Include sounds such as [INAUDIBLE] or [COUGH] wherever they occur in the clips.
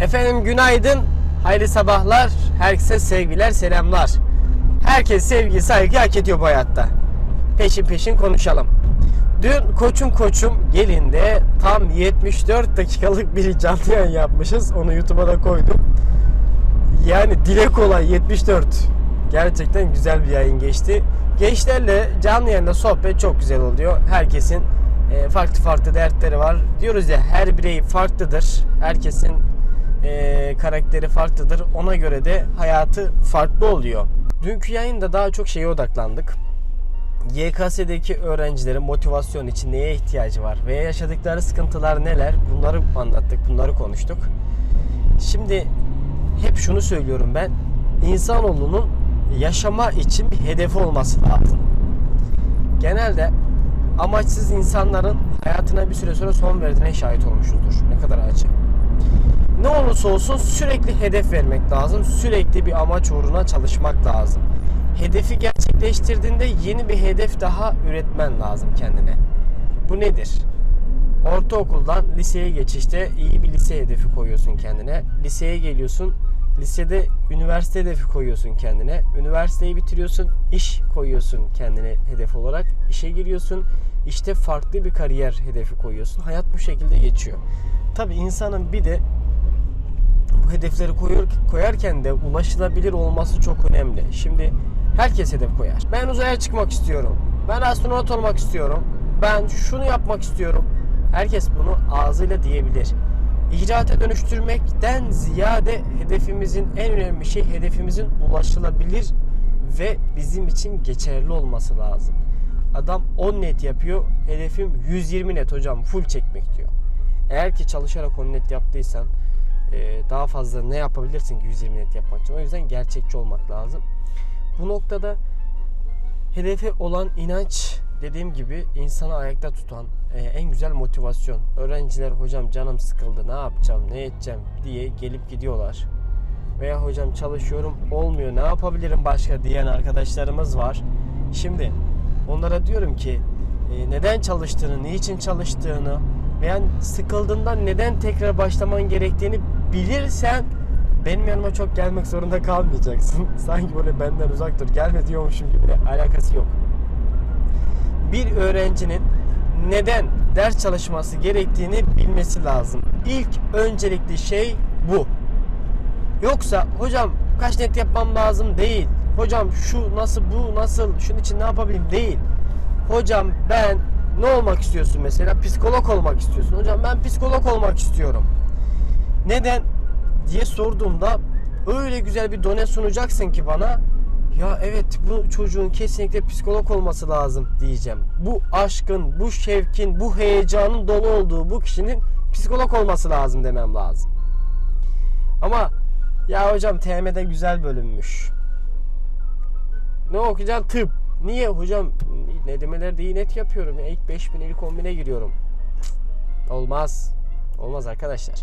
Efendim günaydın, hayırlı sabahlar, herkese sevgiler, selamlar. Herkes sevgi, saygı hak ediyor bu hayatta. Peşin peşin konuşalım. Dün koçum koçum gelinde tam 74 dakikalık bir canlı yayın yapmışız. Onu YouTube'a da koydum. Yani dile kolay 74. Gerçekten güzel bir yayın geçti. Gençlerle canlı yayında sohbet çok güzel oluyor. Herkesin e, farklı farklı dertleri var. Diyoruz ya her birey farklıdır. Herkesin e, karakteri farklıdır. Ona göre de hayatı farklı oluyor. Dünkü yayında daha çok şeye odaklandık. YKS'deki öğrencilerin motivasyon için neye ihtiyacı var veya yaşadıkları sıkıntılar neler bunları anlattık, bunları konuştuk. Şimdi hep şunu söylüyorum ben. İnsanoğlunun yaşama için bir hedefi olması lazım. Genelde amaçsız insanların hayatına bir süre sonra son verdiğine şahit olmuşuzdur. Ne kadar acı. Ne olursa olsun sürekli hedef vermek lazım. Sürekli bir amaç uğruna çalışmak lazım. Hedefi gerçekleştirdiğinde yeni bir hedef daha üretmen lazım kendine. Bu nedir? Ortaokuldan liseye geçişte iyi bir lise hedefi koyuyorsun kendine. Liseye geliyorsun. Lisede üniversite hedefi koyuyorsun kendine. Üniversiteyi bitiriyorsun. iş koyuyorsun kendine hedef olarak. İşe giriyorsun. İşte farklı bir kariyer hedefi koyuyorsun. Hayat bu şekilde geçiyor. Tabi insanın bir de hedefleri koyuyor, koyarken de ulaşılabilir olması çok önemli. Şimdi herkes hedef koyar. Ben uzaya çıkmak istiyorum. Ben astronot olmak istiyorum. Ben şunu yapmak istiyorum. Herkes bunu ağzıyla diyebilir. İcraata dönüştürmekten ziyade hedefimizin en önemli şey hedefimizin ulaşılabilir ve bizim için geçerli olması lazım. Adam 10 net yapıyor. Hedefim 120 net hocam full çekmek diyor. Eğer ki çalışarak 10 net yaptıysan daha fazla ne yapabilirsin ki 120 net yapmak için. O yüzden gerçekçi olmak lazım. Bu noktada hedefe olan inanç dediğim gibi insanı ayakta tutan e, en güzel motivasyon. Öğrenciler hocam canım sıkıldı ne yapacağım ne edeceğim diye gelip gidiyorlar. Veya hocam çalışıyorum olmuyor ne yapabilirim başka diyen arkadaşlarımız var. Şimdi onlara diyorum ki e, neden çalıştığını, niçin çalıştığını veya sıkıldığından neden tekrar başlaman gerektiğini bilirsen benim yanıma çok gelmek zorunda kalmayacaksın. [LAUGHS] Sanki böyle benden uzak dur gelme diyormuşum gibi alakası yok. Bir öğrencinin neden ders çalışması gerektiğini bilmesi lazım. İlk öncelikli şey bu. Yoksa hocam kaç net yapmam lazım değil. Hocam şu nasıl bu nasıl şunun için ne yapabilirim değil. Hocam ben ne olmak istiyorsun mesela? Psikolog olmak istiyorsun. Hocam ben psikolog olmak istiyorum. Neden diye sorduğumda öyle güzel bir done sunacaksın ki bana ya evet bu çocuğun kesinlikle psikolog olması lazım diyeceğim. Bu aşkın, bu şevkin, bu heyecanın dolu olduğu bu kişinin psikolog olması lazım demem lazım. Ama ya hocam TM'de güzel bölünmüş. Ne okuyacaksın? Tıp. Niye hocam? Nedemelerde iyi net yapıyorum. Ya. İlk 5000 ilk 10.000'e giriyorum. Olmaz. Olmaz arkadaşlar.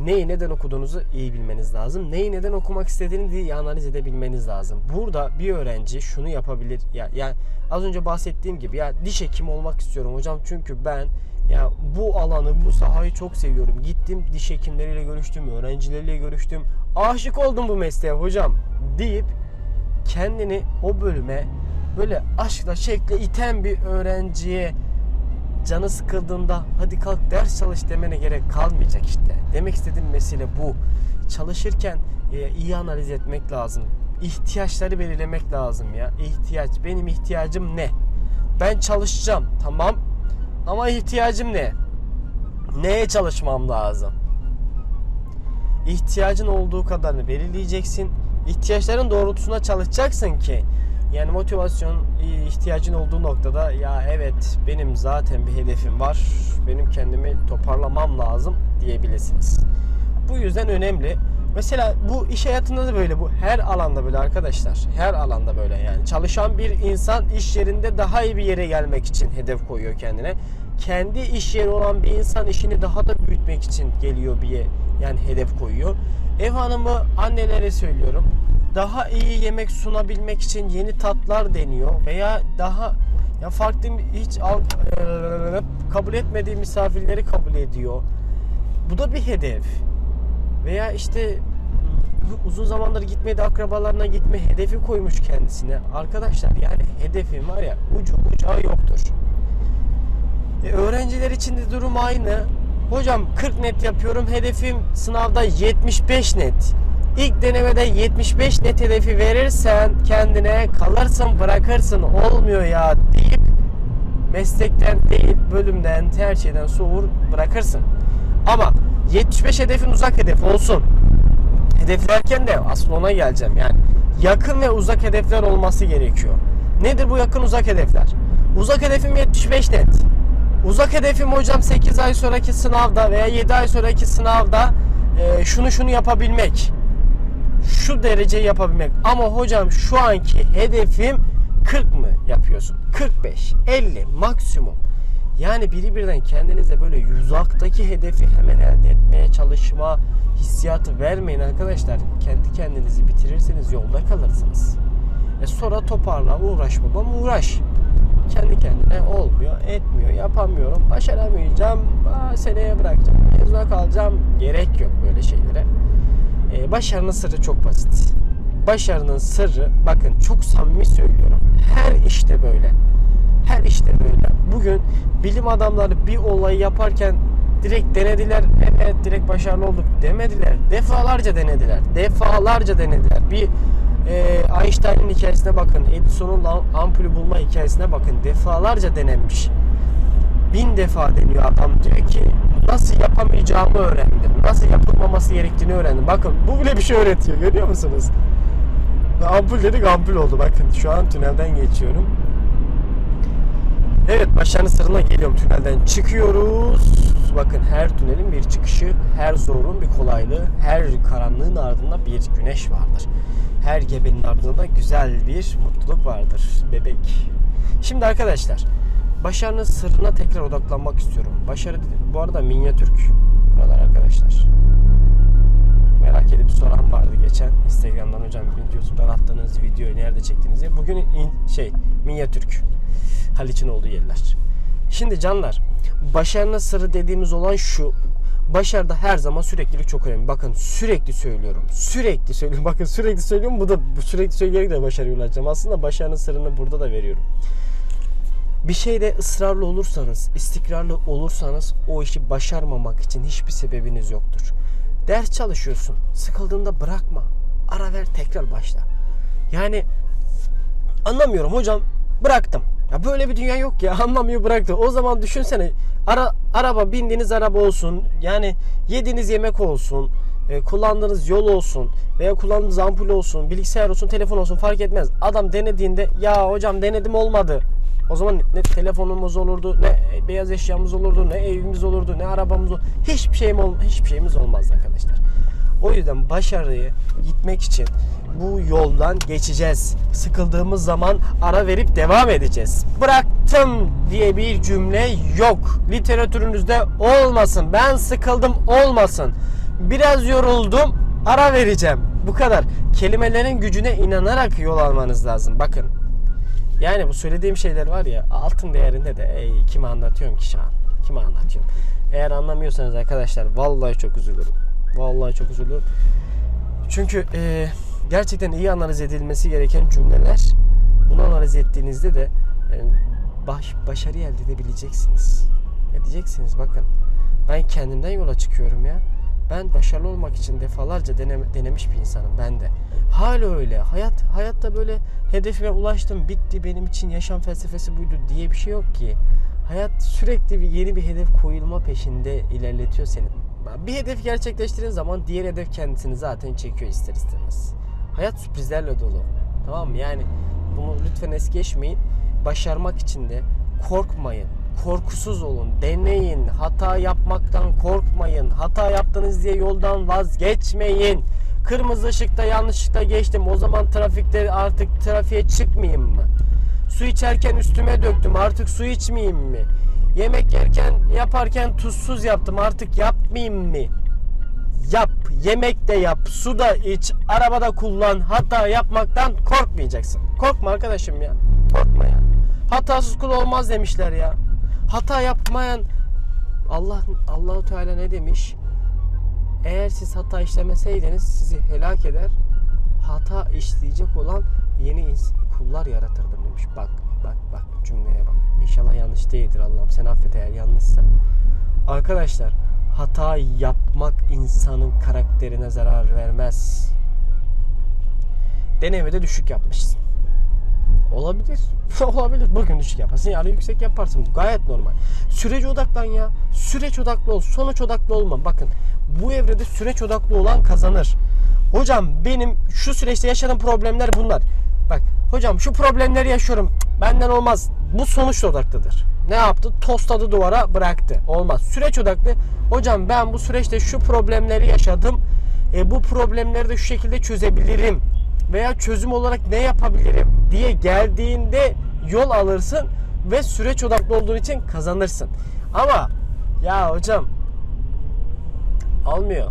Neyi neden okuduğunuzu iyi bilmeniz lazım. Neyi neden okumak istediğini iyi analiz edebilmeniz lazım. Burada bir öğrenci şunu yapabilir. Ya yani az önce bahsettiğim gibi ya diş hekimi olmak istiyorum hocam çünkü ben ya bu alanı, bu sahayı çok seviyorum. Gittim diş hekimleriyle görüştüm, öğrencileriyle görüştüm. Aşık oldum bu mesleğe hocam deyip kendini o bölüme böyle aşkla şevkle iten bir öğrenciye canı sıkıldığında hadi kalk ders çalış demene gerek kalmayacak işte. Demek istediğim mesele bu. Çalışırken e, iyi analiz etmek lazım. İhtiyaçları belirlemek lazım ya. İhtiyaç. Benim ihtiyacım ne? Ben çalışacağım. Tamam. Ama ihtiyacım ne? Neye çalışmam lazım? İhtiyacın olduğu kadarını belirleyeceksin. İhtiyaçların doğrultusunda çalışacaksın ki yani motivasyon ihtiyacın olduğu noktada ya evet benim zaten bir hedefim var. Benim kendimi toparlamam lazım diyebilirsiniz. Bu yüzden önemli. Mesela bu iş hayatında da böyle bu her alanda böyle arkadaşlar. Her alanda böyle yani. Çalışan bir insan iş yerinde daha iyi bir yere gelmek için hedef koyuyor kendine. Kendi iş yeri olan bir insan işini daha da büyütmek için geliyor bir yani hedef koyuyor. Ev hanımı annelere söylüyorum daha iyi yemek sunabilmek için yeni tatlar deniyor veya daha ya farklı hiç al, kabul etmediği misafirleri kabul ediyor. Bu da bir hedef. veya işte uzun zamandır gitmedi akrabalarına gitme hedefi koymuş kendisine. Arkadaşlar yani hedefin var ya ucu bucağı yoktur. E, öğrenciler için de durum aynı. Hocam 40 net yapıyorum. Hedefim sınavda 75 net. İlk denemede 75 net hedefi verirsen kendine kalırsın bırakırsın olmuyor ya deyip meslekten değil bölümden her şeyden soğur bırakırsın. Ama 75 hedefin uzak hedef olsun. Hedeflerken de aslında ona geleceğim yani. Yakın ve uzak hedefler olması gerekiyor. Nedir bu yakın uzak hedefler? Uzak hedefim 75 net. Uzak hedefim hocam 8 ay sonraki sınavda veya 7 ay sonraki sınavda e, şunu şunu yapabilmek. Şu dereceyi yapabilmek. Ama hocam şu anki hedefim 40 mı yapıyorsun? 45, 50 maksimum. Yani biri birden kendinize böyle uzaktaki hedefi hemen elde etmeye çalışma hissiyatı vermeyin arkadaşlar. Kendi kendinizi bitirirseniz yolda kalırsınız. E sonra toparla uğraş babam uğraş. Kendi kendine olmuyor, etmiyor, yapamıyorum, başaramayacağım, seneye bırakacağım, mezuna kalacağım. Gerek yok böyle şeylere. E, başarının sırrı çok basit. Başarının sırrı, bakın çok samimi söylüyorum. Her işte böyle. Her işte böyle. Bugün bilim adamları bir olayı yaparken direkt denediler. Evet direkt başarılı olduk demediler. Defalarca denediler. Defalarca denediler. Bir e, Einstein'ın hikayesine bakın. Edison'un am- ampulü bulma hikayesine bakın. Defalarca denenmiş. Bin defa deniyor adam. Diyor ki nasıl yapamayacağımı öğrendim. Nasıl yapılmaması gerektiğini öğrendim. Bakın bu bile bir şey öğretiyor. Görüyor musunuz? Ampul dedik ampul oldu. Bakın şu an tünelden geçiyorum. Evet başarının sırrına geliyorum. Tünelden çıkıyoruz. Bakın her tünelin bir çıkışı, her zorun bir kolaylığı, her karanlığın ardında bir güneş vardır. Her gebenin ardında da güzel bir mutluluk vardır. Bebek. Şimdi arkadaşlar başarının sırrına tekrar odaklanmak istiyorum. Başarı bu arada minyatürk. Buralar arkadaşlar. Merak edip soran vardı geçen Instagram'dan hocam YouTube'dan attığınız videoyu nerede çektiniz diye. Bugün in- şey minyatürk. Haliç'in olduğu yerler. Şimdi canlar başarının sırrı dediğimiz olan şu. Başarıda her zaman süreklilik çok önemli. Bakın sürekli söylüyorum. Sürekli söylüyorum. [LAUGHS] Bakın sürekli söylüyorum. Bu da bu sürekli söyleyerek de başarıya ulaşacağım. Aslında başarının sırrını burada da veriyorum. Bir şeyde ısrarlı olursanız, istikrarlı olursanız o işi başarmamak için hiçbir sebebiniz yoktur. Ders çalışıyorsun. Sıkıldığında bırakma. Ara ver tekrar başla. Yani anlamıyorum hocam bıraktım. Ya böyle bir dünya yok ya [LAUGHS] anlamıyor bıraktı. O zaman düşünsene ara, araba bindiğiniz araba olsun yani yediğiniz yemek olsun e, kullandığınız yol olsun veya kullandığınız ampul olsun bilgisayar olsun telefon olsun fark etmez. Adam denediğinde ya hocam denedim olmadı. O zaman ne telefonumuz olurdu, ne beyaz eşyamız olurdu, ne evimiz olurdu, ne arabamız olurdu. Hiçbir şeyim ol, hiçbir şeyimiz olmaz arkadaşlar. O yüzden başarıya gitmek için bu yoldan geçeceğiz. Sıkıldığımız zaman ara verip devam edeceğiz. Bıraktım diye bir cümle yok. Literatürünüzde olmasın. Ben sıkıldım olmasın. Biraz yoruldum ara vereceğim. Bu kadar. Kelimelerin gücüne inanarak yol almanız lazım. Bakın. Yani bu söylediğim şeyler var ya altın değerinde de ey kime anlatıyorum ki şu an? Kime anlatıyorum? Eğer anlamıyorsanız arkadaşlar vallahi çok üzülürüm. Vallahi çok üzülürüm. Çünkü e, gerçekten iyi analiz edilmesi gereken cümleler. Bunu analiz ettiğinizde de e, baş, başarı elde edebileceksiniz. Edeceksiniz bakın. Ben kendimden yola çıkıyorum ya. Ben başarılı olmak için defalarca deneme, denemiş bir insanım ben de. Hala öyle. Hayat hayatta böyle hedefime ulaştım, bitti benim için yaşam felsefesi buydu diye bir şey yok ki. Hayat sürekli bir yeni bir hedef koyulma peşinde ilerletiyor seni. Bir hedef gerçekleştirdiğin zaman diğer hedef kendisini zaten çekiyor ister istemez. Hayat sürprizlerle dolu. Tamam mı? Yani bunu lütfen es geçmeyin. Başarmak için de korkmayın. Korkusuz olun. Deneyin. Hata yapmaktan korkmayın. Hata yaptınız diye yoldan vazgeçmeyin. Kırmızı ışıkta yanlışlıkla geçtim. O zaman trafikte artık trafiğe çıkmayayım mı? Su içerken üstüme döktüm. Artık su içmeyeyim mi? Yemek yerken yaparken tuzsuz yaptım. Artık yapmayayım mı? Yap. Yemek de yap. Su da iç. Arabada kullan. Hata yapmaktan korkmayacaksın. Korkma arkadaşım ya. Korkma ya. Hatasız kul olmaz demişler ya. Hata yapmayan Allah Allahu Teala ne demiş? Eğer siz hata işlemeseydiniz sizi helak eder. Hata işleyecek olan yeni kullar yaratırdım demiş. Bak bak bak. İnşallah yanlış değildir Allah'ım. Sen affet eğer yanlışsa. Arkadaşlar hata yapmak insanın karakterine zarar vermez. Denemede düşük yapmışsın. Olabilir. [LAUGHS] Olabilir. Bugün düşük yaparsın, yarın yüksek yaparsın. Gayet normal. Sürece odaklan ya. Süreç odaklı ol. Sonuç odaklı olma. Bakın bu evrede süreç odaklı olan kazanır. Hocam benim şu süreçte yaşadığım problemler bunlar. Bak hocam şu problemleri yaşıyorum. Benden olmaz. Bu sonuç odaklıdır. Ne yaptı? Tosladı duvara bıraktı. Olmaz. Süreç odaklı. Hocam ben bu süreçte şu problemleri yaşadım. E, bu problemleri de şu şekilde çözebilirim veya çözüm olarak ne yapabilirim diye geldiğinde yol alırsın ve süreç odaklı olduğun için kazanırsın. Ama ya hocam almıyor.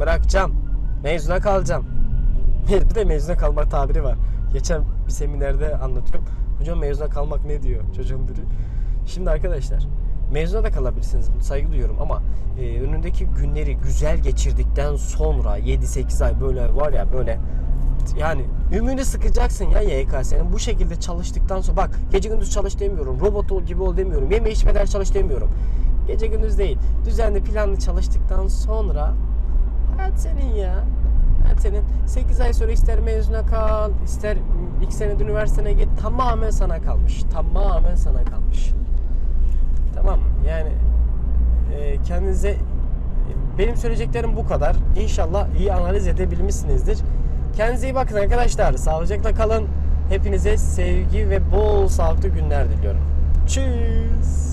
Bırakacağım. Mezuna kalacağım. [LAUGHS] Bir de mezuna kalma tabiri var. Geçen bir seminerde anlatıyorum. Hocam mezuna kalmak ne diyor çocuğun biri. Şimdi arkadaşlar mezuna da kalabilirsiniz. Saygı duyuyorum ama e, önündeki günleri güzel geçirdikten sonra 7-8 ay böyle var ya böyle yani ümünü sıkacaksın ya YKS'nin bu şekilde çalıştıktan sonra bak gece gündüz çalış demiyorum robot ol gibi ol demiyorum yeme içmeden çalış demiyorum gece gündüz değil düzenli planlı çalıştıktan sonra hayat senin ya hayat senin 8 ay sonra ister mezuna kal ister ilk senede üniversitene git tamamen sana kalmış tamamen sana kalmış tamam yani e, kendinize benim söyleyeceklerim bu kadar. İnşallah iyi analiz edebilmişsinizdir. Kendinize iyi bakın arkadaşlar. Sağlıcakla kalın. Hepinize sevgi ve bol sağlıklı günler diliyorum. Tschüss.